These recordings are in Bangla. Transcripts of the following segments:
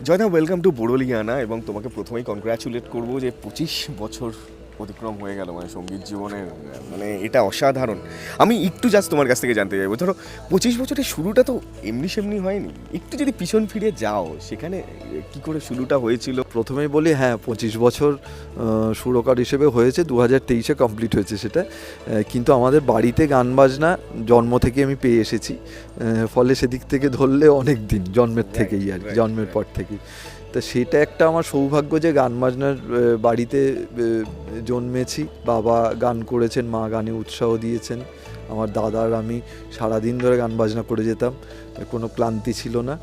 জয়দা ওয়েলকাম টু বোরলিয়ানা এবং তোমাকে প্রথমেই কনগ্র্যাচুলেট করব যে পঁচিশ বছর অতিক্রম হয়ে গেল মানে সংগীত জীবনের মানে এটা অসাধারণ। আমি একটু জাস্ট তোমার কাছ থেকে জানতে চাইব ধরো পঁচিশ বছরের শুরুটা তো এমনি সেমনি হয়নি। একটু যদি পিছন ফিরে যাও সেখানে কি করে শুরুটা হয়েছিল? প্রথমেই বলি হ্যাঁ পঁচিশ বছর সুরকার হিসেবে হয়েছে দু হাজার তেইশে কমপ্লিট হয়েছে সেটা। কিন্তু আমাদের বাড়িতে গান বাজনা জন্ম থেকে আমি পেয়ে এসেছি। ফলে সেদিক থেকে ধরলে অনেক দিন জন্মের থেকেই আর কি, জন্মের পর থেকেই। তা সেটা একটা আমার সৌভাগ্য যে গান বাজনার বাড়িতে জন্মেছি। বাবা গান করেছেন, মা গানে উৎসাহ দিয়েছেন। আমার দাদার আমি সারাদিন ধরে গান বাজনা করে যেতাম। কোনো ক্লান্তি ছিল না।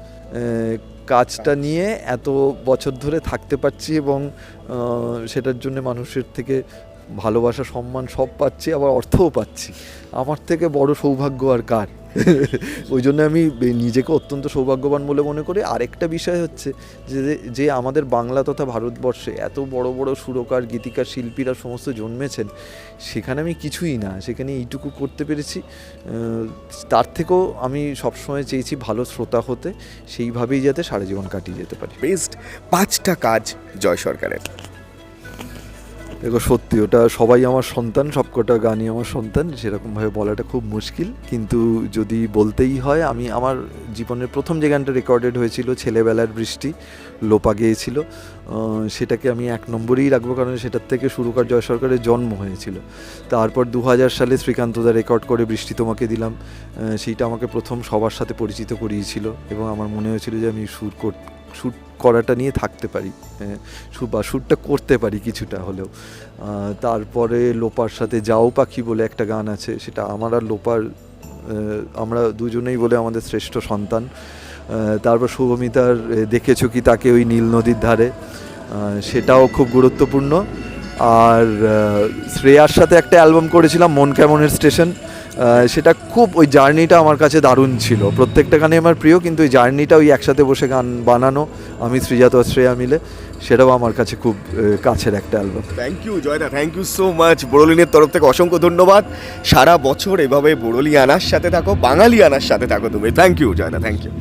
কাজটা নিয়ে এত বছর ধরে থাকতে পারছি এবং সেটার জন্য মানুষের থেকে ভালোবাসা, সম্মান সব পাচ্ছি, আবার অর্থও পাচ্ছি। আমার থেকে বড় সৌভাগ্য আর কার? ওই জন্য আমি নিজেকে অত্যন্ত সৌভাগ্যবান বলে মনে করি। আরেকটা বিষয় হচ্ছে যে যে আমাদের বাংলা তথা ভারতবর্ষে এত বড় বড় সুরকার, গীতিকার, শিল্পীরা সমস্ত জন্মেছেন, সেখানে আমি কিছুই না। সেখানে এইটুকু করতে পেরেছি। তার থেকেও আমি সবসময় চেয়েছি ভালো শ্রোতা হতে, সেইভাবেই যাতে সারা জীবন কাটিয়ে যেতে পারি। বেস্ট পাঁচটা কাজ জয় সরকারের। দেখো সত্যি, ওটা সবাই আমার সন্তান, সবকটা গানই আমার সন্তান, সেরকমভাবে বলাটা খুব মুশকিল। কিন্তু যদি বলতেই হয়, আমি আমার জীবনের প্রথম যে গানটা রেকর্ডেড হয়েছিল, ছেলেবেলার বৃষ্টি, লোপা গিয়েছিল সেটাকে আমি এক নম্বরেই রাখব, কারণ সেটার থেকে সুরকার জয় সরকারের জন্ম হয়েছিল। তারপর দু হাজার সালে শ্রীকান্তদা রেকর্ড করে বৃষ্টি তোমাকে দিলাম সেইটা আমাকে প্রথম সবার সাথে পরিচিত করিয়েছিল, এবং আমার মনে হয়েছিল যে আমি সুর সুর করাটা নিয়ে থাকতে পারি। বা সুরটা করতে পারি কিছুটা হলেও। তারপরে লোপার সাথে যাও পাখি বলে একটা গান আছে, সেটা আমার আর লোপার আমরা দুজনেই বলে আমাদের শ্রেষ্ঠ সন্তান। তারপর শুভমিতার দেখেছ কি তাকে ওই নীল নদীর ধারে? সেটাও খুব গুরুত্বপূর্ণ। আর শ্রেয়ার সাথে একটা অ্যালবাম করেছিলাম, মন কেমনের স্টেশন। সেটা খুব ওই জার্নিটা আমার কাছে দারুণ ছিল। প্রত্যেকটা গানে আমার প্রিয়, কিন্তু ওই জার্নিটা ওই একসাথে বসে গান বানানো, আমি শ্রীজাত শ্রেয়া মিলে, সেটাও আমার কাছে খুব কাছের একটা অ্যালবাম থ্যাংক ইউ জয়দা থ্যাংক ইউ সো মাচ বড়লিনের তরফ থেকে অসংখ্য ধন্যবাদ। সারা বছর এভাবে বড়লি আনার সাথে থাকো বাঙালি আনার সাথে থাকো তুমি। থ্যাংক ইউ জয়দা থ্যাংক ইউ